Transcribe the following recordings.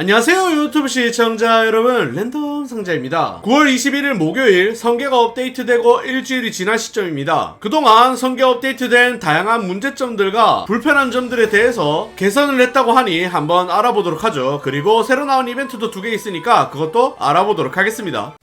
안녕하세요 유튜브 시청자 여러분. 랜덤 상자입니다. 9월 21일 목요일 성계가 업데이트되고 일주일이 지난 시점입니다. 그동안 성계 업데이트된 다양한 문제점들과 불편한 점들에 대해서 개선을 했다고 하니 한번 알아보도록 하죠. 그리고 새로 나온 이벤트도 두 개 있으니까 그것도 알아보도록 하겠습니다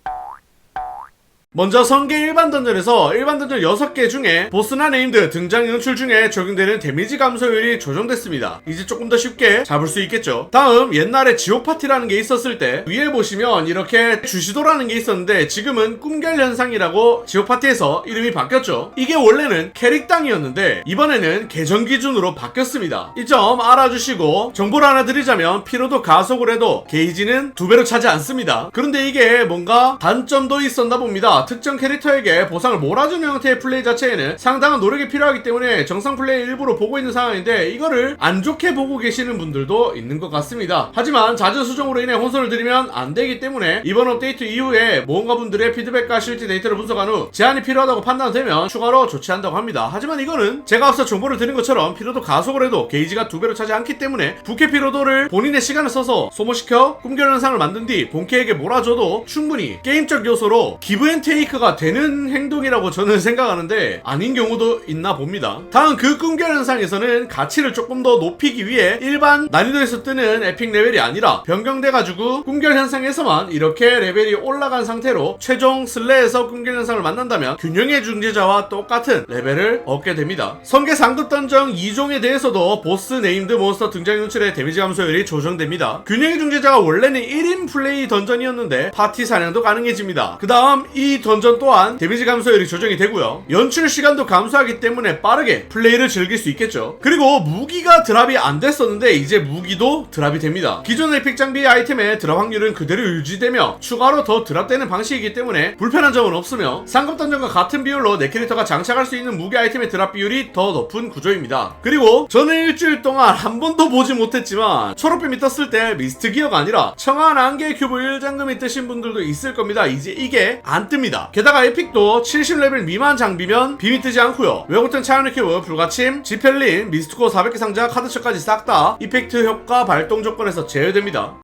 먼저 성계 일반 던전에서 일반 던전 6개 중에 보스나 네임드 등장 연출 중에 적용되는 데미지 감소율이 조정됐습니다. 이제 조금 더 쉽게 잡을 수 있겠죠. 다음 옛날에 지옥 파티라는 게 있었을 때 위에 보시면 이렇게 주시도라는 게 있었는데 지금은 꿈결 현상이라고 지옥 파티에서 이름이 바뀌었죠. 이게 원래는 캐릭당이었는데 이번에는 계정 기준으로 바뀌었습니다. 이 점 알아주시고 정보를 하나 드리자면 피로도 가속을 해도 게이지는 두 배로 차지 않습니다. 그런데 이게 뭔가 단점도 있었나 봅니다. 특정 캐릭터에게 보상을 몰아주는 형태의 플레이 자체에는 상당한 노력이 필요하기 때문에 정상 플레이 일부러 보고 있는 상황인데 이거를 안 좋게 보고 계시는 분들도 있는 것 같습니다. 하지만 잦은 수정으로 인해 혼선을 드리면 안 되기 때문에 이번 업데이트 이후에 모험가 분들의 피드백과 실제 데이터를 분석한 후 제한이 필요하다고 판단되면 추가로 조치한다고 합니다. 하지만 이거는 제가 앞서 정보를 드린 것처럼 피로도 가속을 해도 게이지가 두 배로 차지 않기 때문에 부캐 피로도를 본인의 시간을 써서 소모시켜 꿈결 현상을 만든 뒤 본캐에게 몰아줘도 충분히 게임적 요소로 기브 앤 테이크가 되는 행동이라고 저는 생각하는데 아닌 경우도 있나 봅니다. 다음 그 꿈결 현상에서는 가치를 조금 더 높이기 위해 일반 난이도에서 뜨는 에픽 레벨이 아니라 변경돼가지고 꿈결 현상에서만 이렇게 레벨이 올라간 상태로 최종 슬레에서 꿈결 현상을 만난다면 균형의 중재자와 똑같은 레벨을 얻게 됩니다. 성계 상급 던전 2종에 대해서도 보스 네임드 몬스터 등장 연출의 데미지 감소율이 조정됩니다. 균형의 중재자가 원래는 1인 플레이 던전이었는데 파티 사냥도 가능해집니다. 그 다음 이 던전 또한 데미지 감소율이 조정이 되고요. 연출 시간도 감소하기 때문에 빠르게 플레이를 즐길 수 있겠죠. 그리고 무기가 드랍이 안 됐었는데 이제 무기도 드랍이 됩니다. 기존 에픽 장비 아이템의 드랍 확률은 그대로 유지되며 추가로 더 드랍되는 방식이기 때문에 불편한 점은 없으며 상급 던전과 같은 비율로 내 캐릭터가 장착할 수 있는 무기 아이템의 드랍 비율이 더 높은 구조입니다. 그리고 저는 일주일 동안 한 번도 보지 못했지만 초록뱀이 떴을 때 미스트 기어가 아니라 청한 안개 큐브 1장금이 뜨신 분들도 있을 겁니다. 이제 이게 안 뜹니다. 게다가 에픽도 70레벨 미만 장비면 빔이 뜨지 않고요. 외국턴 차이언 큐브, 불가침, 지펠린, 미스트코 400개 상자, 카드처까지 싹 다 이펙트 효과 발동 조건에서 제외됩니다.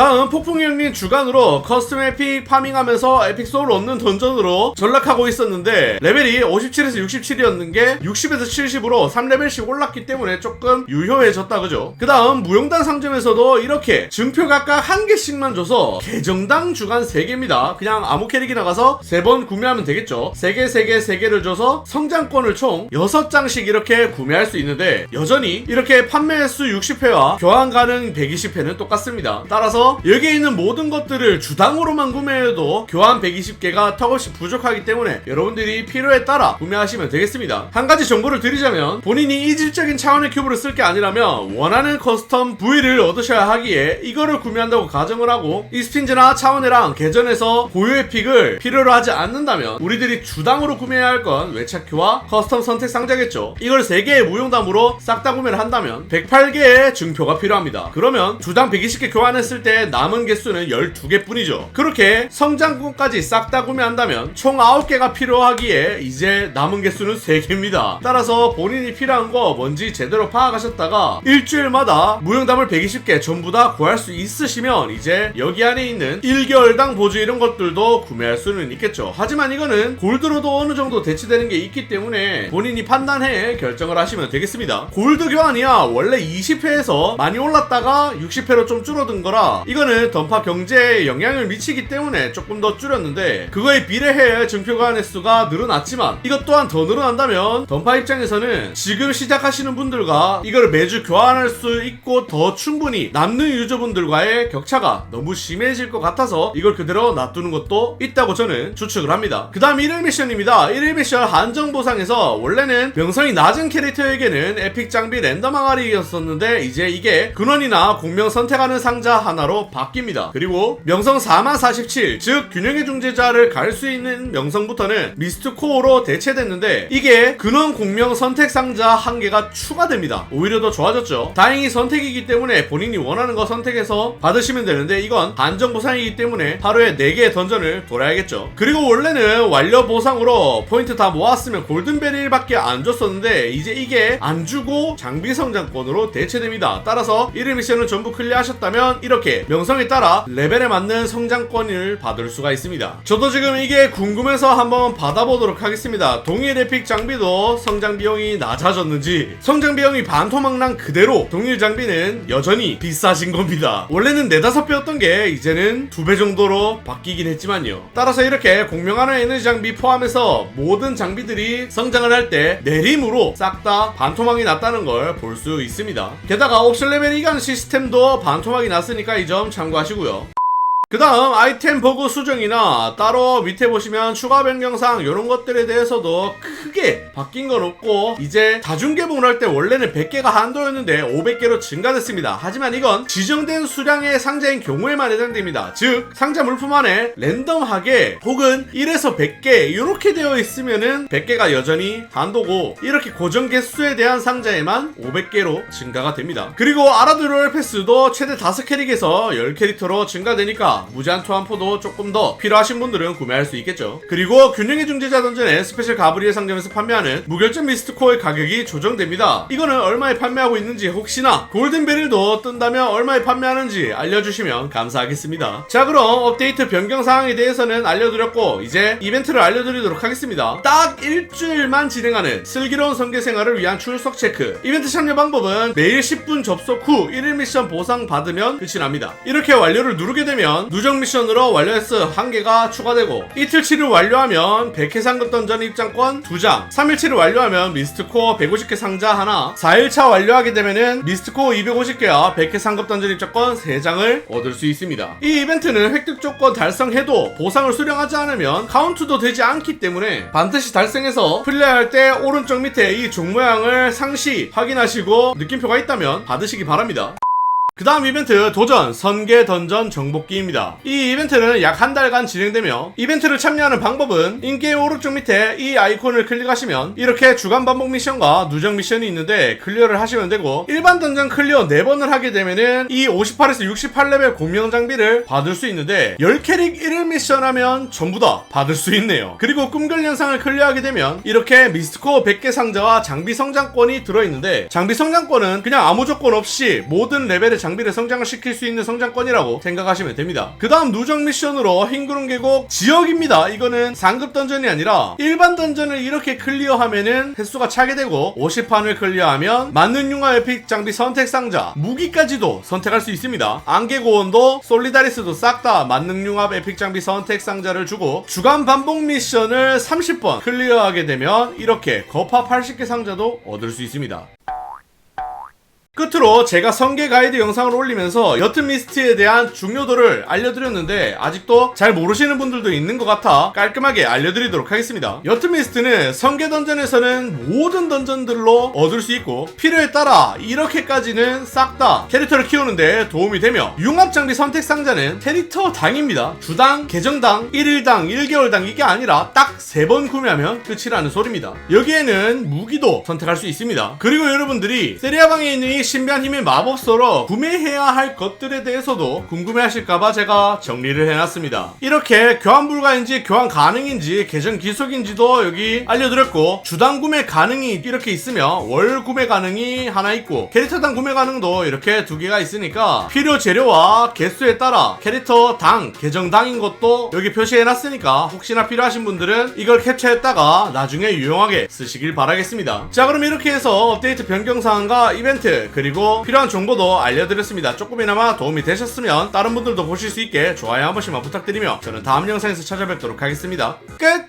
다음 폭풍 형님 주간으로 커스텀 에픽 파밍하면서 에픽 소울 얻는 던전으로 전락하고 있었는데 레벨이 57에서 67이었는 게 60에서 70으로 3레벨씩 올랐기 때문에 조금 유효해졌다 그죠? 그 다음 무용단 상점에서도 이렇게 증표 각각 한 개씩만 줘서 계정당 주간 3개입니다. 그냥 아무 캐릭이 나 가서 3번 구매하면 되겠죠. 3개 3개 3개를 줘서 성장권을 총 6장씩 이렇게 구매할 수 있는데 여전히 이렇게 판매 횟수 60회와 교환 가능 120회는 똑같습니다. 따라서 여기에 있는 모든 것들을 주당으로만 구매해도 교환 120개가 턱없이 부족하기 때문에 여러분들이 필요에 따라 구매하시면 되겠습니다. 한 가지 정보를 드리자면 본인이 이질적인 차원의 큐브를 쓸 게 아니라면 원하는 커스텀 부위를 얻으셔야 하기에 이거를 구매한다고 가정을 하고 이스핀즈나 차원회랑 계전에서 고유의 픽을 필요로 하지 않는다면 우리들이 주당으로 구매해야 할 건 외착큐와 커스텀 선택 상자겠죠. 이걸 3개의 무용담으로 싹 다 구매를 한다면 108개의 증표가 필요합니다. 그러면 주당 120개 교환했을 때 남은 개수는 12개 뿐이죠. 그렇게 성장권까지 싹 다 구매한다면 총 9개가 필요하기에 이제 남은 개수는 3개입니다. 따라서 본인이 필요한 거 뭔지 제대로 파악하셨다가 일주일마다 무용담을 120개 전부 다 구할 수 있으시면 이제 여기 안에 있는 1개월당 보조 이런 것들도 구매할 수는 있겠죠. 하지만 이거는 골드로도 어느 정도 대치되는 게 있기 때문에 본인이 판단해 결정을 하시면 되겠습니다. 골드 교환이야 원래 20회에서 많이 올랐다가 60회로 좀 줄어든 거라 이거는 던파 경제에 영향을 미치기 때문에 조금 더 줄였는데 그거에 비례해 증표 교환 횟수가 늘어났지만 이것 또한 더 늘어난다면 던파 입장에서는 지금 시작하시는 분들과 이걸 매주 교환할 수 있고 더 충분히 남는 유저분들과의 격차가 너무 심해질 것 같아서 이걸 그대로 놔두는 것도 있다고 저는 추측을 합니다. 그 다음 1일 미션입니다. 1일 미션 한정 보상에서 원래는 명성이 낮은 캐릭터에게는 에픽 장비 랜덤 항아리였었는데 이제 이게 근원이나 공명 선택하는 상자 하나로 바뀝니다. 그리고 명성 4만47, 즉 균형의 중재자를 갈 수 있는 명성부터는 미스트 코어로 대체됐는데 이게 근원 공명 선택 상자 한 개가 추가됩니다. 오히려 더 좋아졌죠. 다행히 선택이기 때문에 본인이 원하는 거 선택해서 받으시면 되는데 이건 한정 보상이기 때문에 하루에 4개의 던전을 돌아야겠죠. 그리고 원래는 완료 보상으로 포인트 다 모았으면 골든베리밖에 안 줬었는데 이제 이게 안 주고 장비 성장권으로 대체됩니다. 따라서 1일 미션을 전부 클리어하셨다면 이렇게 명성에 따라 레벨에 맞는 성장권을 받을 수가 있습니다. 저도 지금 이게 궁금해서 한번 받아보도록 하겠습니다. 동일 에픽 장비도 성장 비용이 낮아졌는지 성장 비용이 반토막난 그대로 동일 장비는 여전히 비싸진 겁니다. 원래는 네다섯 배였던 게 이제는 두배 정도로 바뀌긴 했지만요. 따라서 이렇게 공명하는 에너지 장비 포함해서 모든 장비들이 성장을 할 때 내림으로 싹 다 반토막이 났다는 걸 볼 수 있습니다. 게다가 옵션 레벨 이관 시스템도 반토막이 났으니까 이점 참고하시고요. 그 다음 아이템 버그 수정이나 따로 밑에 보시면 추가 변경사항 이런 것들에 대해서도 크게 바뀐 건 없고 이제 다중 개봉을 할 때 원래는 100개가 한도였는데 500개로 증가됐습니다. 하지만 이건 지정된 수량의 상자인 경우에만 해당됩니다. 즉 상자 물품 안에 랜덤하게 혹은 1에서 100개 이렇게 되어 있으면은 100개가 여전히 한도고 이렇게 고정 개수에 대한 상자에만 500개로 증가가 됩니다. 그리고 아라드로열 패스도 최대 5캐릭에서 10캐릭터로 증가되니까 무제한 투한포도 조금 더 필요하신 분들은 구매할 수 있겠죠. 그리고 균형의 중재자 던전의 스페셜 가브리엘 상점에서 판매하는 무결점 미스트코어의 가격이 조정됩니다. 이거는 얼마에 판매하고 있는지 혹시나 골든베릴도 뜬다면 얼마에 판매하는지 알려주시면 감사하겠습니다. 자 그럼 업데이트 변경 사항에 대해서는 알려드렸고 이제 이벤트를 알려드리도록 하겠습니다. 딱 일주일만 진행하는 슬기로운 성계 생활을 위한 출석 체크. 이벤트 참여 방법은 매일 10분 접속 후 1일 미션 보상 받으면 끝이 납니다. 이렇게 완료를 누르게 되면 누적 미션으로 완료 횟수 1개가 추가되고 이틀치를 완료하면 100회 상급 던전 입장권 2장 3일치를 완료하면 미스트코어 150개 상자 하나 4일차 완료하게 되면은 미스트코어 250개와 100회 상급 던전 입장권 3장을 얻을 수 있습니다. 이 이벤트는 획득 조건 달성해도 보상을 수령하지 않으면 카운트도 되지 않기 때문에 반드시 달성해서 플레이할 때 오른쪽 밑에 이 종 모양을 상시 확인하시고 느낌표가 있다면 받으시기 바랍니다. 그 다음 이벤트 도전 선계 던전 정복기입니다. 이 이벤트는 약 한 달간 진행되며 이벤트를 참여하는 방법은 인게임 오른쪽 밑에 이 아이콘을 클릭하시면 이렇게 주간 반복 미션과 누적 미션이 있는데 클리어를 하시면 되고 일반 던전 클리어 4번을 하게 되면은 이 58에서 68레벨 공명 장비를 받을 수 있는데 10캐릭 1일 미션 하면 전부 다 받을 수 있네요. 그리고 꿈결 연상을 클리어하게 되면 이렇게 미스트코어 100개 상자와 장비 성장권이 들어있는데 장비 성장권은 그냥 아무 조건 없이 모든 레벨의 장비 를 성장을 시킬 수 있는 성장권이라고 생각하시면 됩니다. 그 다음 누적 미션으로 흰구름 계곡 지역입니다. 이거는 상급 던전이 아니라 일반 던전을 이렇게 클리어하면은 횟수가 차게 되고 50판을 클리어하면 맞는 융화 에픽 장비 선택 상자 무기까지도 선택할 수 있습니다. 안개고원도 솔리다리스도 싹 다 만능 융합 에픽 장비 선택 상자를 주고 주간 반복 미션을 30번 클리어하게 되면 이렇게 거파 80개 상자도 얻을 수 있습니다. 끝으로 제가 성계 가이드 영상을 올리면서 옅은 미스트에 대한 중요도를 알려드렸는데 아직도 잘 모르시는 분들도 있는 것 같아 깔끔하게 알려드리도록 하겠습니다. 옅은 미스트는 성계 던전에서는 모든 던전들로 얻을 수 있고 필요에 따라 이렇게까지는 싹 다 캐릭터를 키우는데 도움이 되며 융합 장비 선택 상자는 캐릭터 당입니다. 주당, 계정당, 1일당, 1개월당 이게 아니라 딱세번 구매하면 끝이라는 소리입니다. 여기에는 무기도 선택할 수 있습니다. 그리고 여러분들이 세리아방에 있는 이 신비한 힘의 마법서로 구매해야 할 것들에 대해서도 궁금해하실까봐 제가 정리를 해놨습니다. 이렇게 교환 불가인지 교환 가능인지 계정 기속인지도 여기 알려드렸고 주당 구매 가능이 이렇게 있으면 월 구매 가능이 하나 있고 캐릭터당 구매 가능도 이렇게 두 개가 있으니까 필요 재료와 개수에 따라 캐릭터 당 계정당인 것도 여기 표시해놨으니까 혹시나 필요하신 분들은 이걸 캡처했다가 나중에 유용하게 쓰시길 바라겠습니다. 자 그럼 이렇게 해서 업데이트 변경 사항과 이벤트 그리고 필요한 정보도 알려드렸습니다. 조금이나마 도움이 되셨으면 다른 분들도 보실 수 있게 좋아요 한 번씩만 부탁드리며 저는 다음 영상에서 찾아뵙도록 하겠습니다. 끝!